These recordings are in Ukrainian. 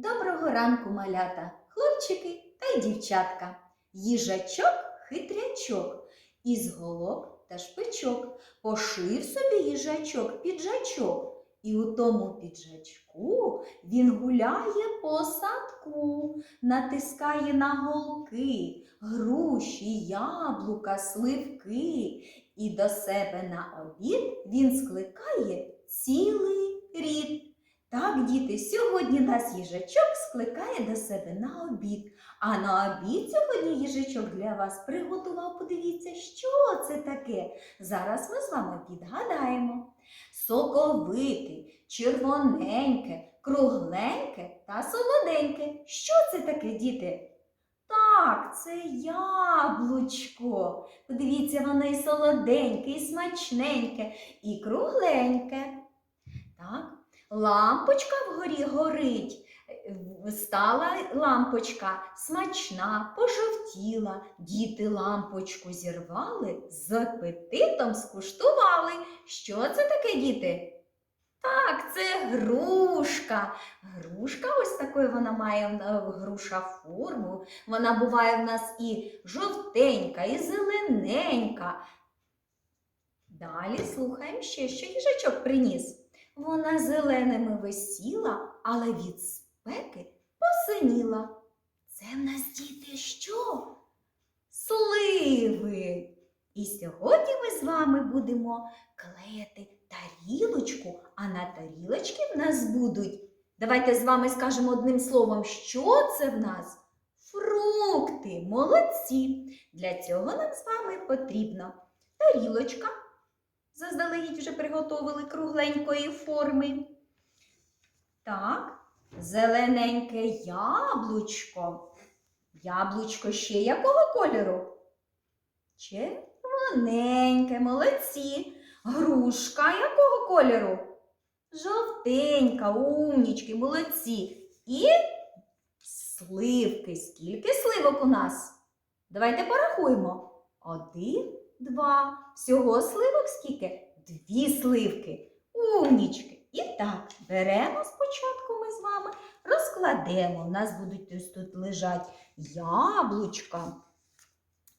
Доброго ранку, малята, хлопчики та й дівчатка. Їжачок хитрячок, із голок та шпичок. Пошив собі їжачок піджачок. І у тому піджачку він гуляє по садку, натискає на голки, груші, яблука, сливки. І до себе на обід він скликає цілий рід. Так, діти, сьогодні нас їжачок скликає до себе на обід. А на обід сьогодні їжачок для вас приготував. Подивіться, що це таке. Зараз ми з вами підгадаємо. Соковите, червоненьке, кругленьке та солоденьке. Що це таке, діти? Так, це яблучко. Подивіться, воно і солоденьке, і смачненьке, і кругленьке. Так, Лампочка вгорі горить. Стала лампочка смачна, пожовтіла. Діти лампочку зірвали, з апетитом скуштували. Що це таке, діти? Так, це грушка. Грушка ось такою вона має груша форму. Вона буває в нас і жовтенька, і зелененька. Далі слухаємо ще, що їжачок приніс. Вона зеленими висіла, але від спеки посиніла. Це в нас діти що? Сливи. І сьогодні ми з вами будемо клеїти тарілочку, а на тарілочці в нас будуть. Давайте з вами скажемо одним словом, що це в нас? Фрукти, молодці. Для цього нам з вами потрібна тарілочка. Заздалегідь вже приготовили кругленької форми. Так, зелененьке яблучко. Яблучко ще якого кольору? Червоненьке, молодці. Грушка якого кольору? Жовтенька, умнічки, молодці. І сливки. Скільки сливок у нас? Давайте порахуємо. Один, два. Всього сливок скільки? Дві сливки. Умнічки. І так, беремо спочатку ми з вами, розкладемо. У нас будуть ось тут лежать яблучка,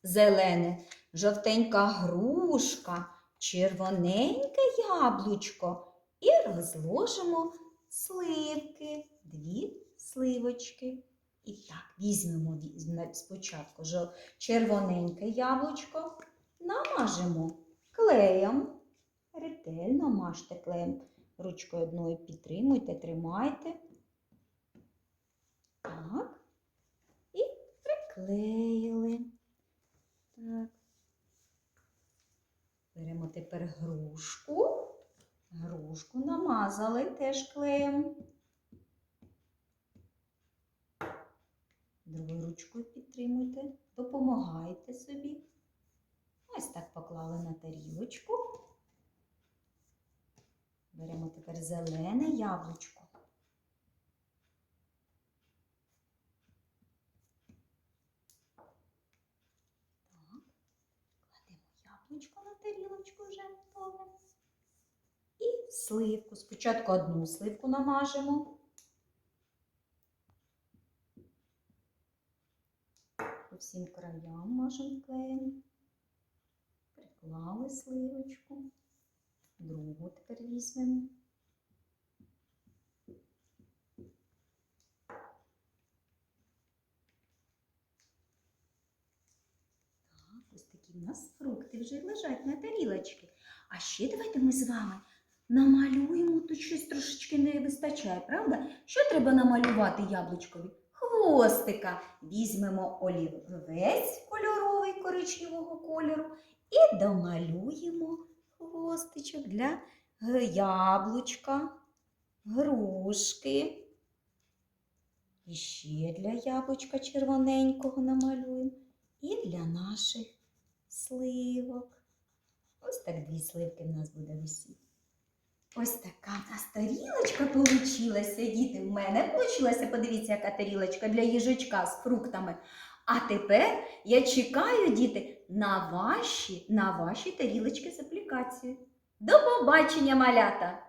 зелене, жовтенька грушка, червоненьке яблучко. І розложимо сливки, дві сливочки. І так, візьмемо спочатку червоненьке яблучко, намажемо клеєм. Ретельно мажте клеєм. Ручкою одною підтримуйте, тримайте. Так. І приклеїли. Так. Беремо тепер грушку. Грушку намазали теж клеєм. Другою ручкою підтримуйте, допомагайте собі. Ось так поклали на тарілочку. Беремо тепер зелене яблучко. Так, кладемо яблучко на тарілочку вже готове. І сливку. Спочатку одну сливку намажемо. По всім краям мажемо клеєм. Сливочку. Другу тепер візьмемо. Так, ось такі в нас фрукти вже лежать на тарілочці. А ще давайте ми з вами намалюємо. Тут щось трошечки не вистачає, правда? Що треба намалювати яблучкові? Хвостика. Візьмемо олівець кольоровий коричневого кольору і домалюємо хвостичок для яблучка, грушки. І ще для яблучка червоненького намалюємо. І для наших сливок. Ось так дві сливки в нас буде висіти. Ось така в нас тарілочка получилася, діти. В мене получилася, подивіться, яка тарілочка для їжачка з фруктами. А тепер я чекаю, діти, на ваші, на ваші тарілочки з аплікацією. До побачення, малята!